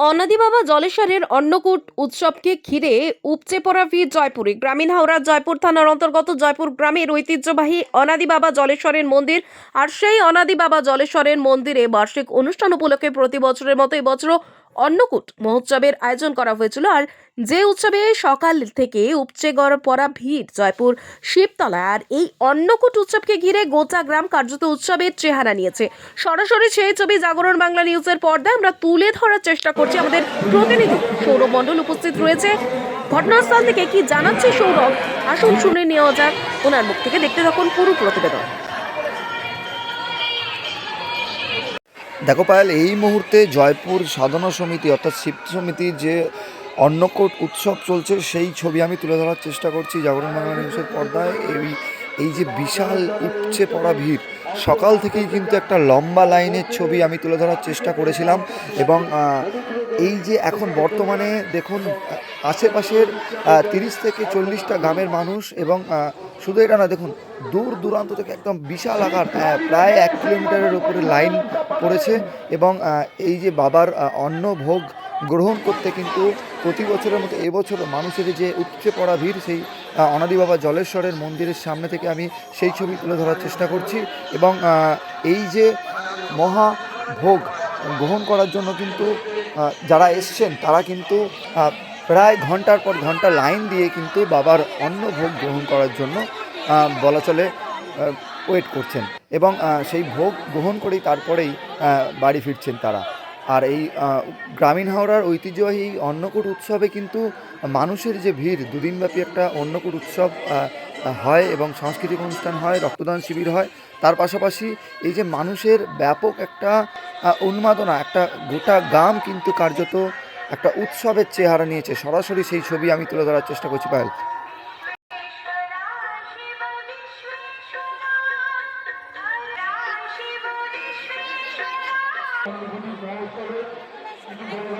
অনাদি বাবা জলেশ্বরের অন্নকূট উৎসবকে ঘিরে উপচে পড়া ভিড় জয়পুরে। গ্রামীণ হাওড়া জয়পুর থানার অন্তর্গত জয়পুর গ্রামের ঐতিহ্যবাহী অনাদি বাবা জলেশ্বরের মন্দির আর সেই অনাদি বাবা জলেশ্বরের মন্দিরে বার্ষিক অনুষ্ঠান উপলক্ষে প্রতি বছরের মতো এবছরও অন্নকূট মহোৎসবের আয়োজন করা হয়েছিল আর যে উৎসবে সকাল থেকে উপচে গড় পড়া ভিড়, জয়পুর শিবতলা আর এই অন্নকূট উৎসবকে ঘিরে গোটা গ্রাম কার্যত উৎসবের চেহারা নিয়েছে। সরাসরি সেই ছবি জাগরণ বাংলা নিউজের পর্দায় আমরা তুলে ধরার চেষ্টা করছি আমাদের প্রতিনিধি সৌরভ মণ্ডল উপস্থিত রয়েছে। ঘটনাস্থল থেকে কি জানাচ্ছে সৌরভ? আসুন শুনে নেওয়া যাক। ওনার মুখ থেকে দেখতে থাকুন পুরো প্রতিবেদন। দেখো পায়েল, এই মুহূর্তে জয়পুর সাধনা সমিতি, অর্থাৎ শিব সমিতির যে অন্নকূট উৎসব চলছে, সেই ছবি আমি তুলে ধরার চেষ্টা করছি জাগরণ বাংলা নিউজের পর্দায়। এই এই যে বিশাল উপচে পড়া ভিড়, সকাল থেকেই কিন্তু একটা লম্বা লাইনের ছবি আমি তুলে ধরার চেষ্টা করেছিলাম এবং এই যে এখন বর্তমানে দেখুন, আশেপাশের তিরিশ থেকে চল্লিশটা গ্রামের মানুষ এবং শুধু এটা না, দেখুন, দূর দূরান্ত থেকে একদম বিশাল আকার প্রায় এক কিলোমিটারের উপরে লাইন পড়েছে এবং এই যে বাবার অন্ন ভোগ গ্রহণ করতে কিন্তু প্রতি বছরের মতো এবছরও মানুষের যে উপচে পড়া ভিড়, সেই অনাদি বাবা জলেশ্বরের মন্দিরের সামনে থেকে আমি সেই ছবি তুলে ধরার চেষ্টা করছি এবং এই যে মহা ভোগ গ্রহণ করার জন্য কিন্তু যারা এসছেন, তারা কিন্তু প্রায় ঘণ্টার পর ঘণ্টা লাইন দিয়ে কিন্তু বাবার অন্ন ভোগ গ্রহণ করার জন্য বলা চলে ওয়েট করছেন এবং সেই ভোগ গ্রহণ করেই তারপরেই বাড়ি ফিরছেন তারা। আর এই গ্রামীণ হাওড়ার ঐতিহ্যবাহী অন্নকূট উৎসবে কিন্তু মানুষের যে ভিড়, দুদিনব্যাপী একটা অন্নকূট উৎসব হয় এবং সাংস্কৃতিক অনুষ্ঠান হয়, রক্তদান শিবির হয়। তার পাশাপাশি এই যে মানুষের ব্যাপক একটা উন্মাদনা, একটা গোটা গ্রাম কিন্তু কার্যত একটা উৎসবের চেহারা নিয়েছে। সরাসরি সেই ছবি আমি তুলে ধরার চেষ্টা করছি, পায়েল। Thank you.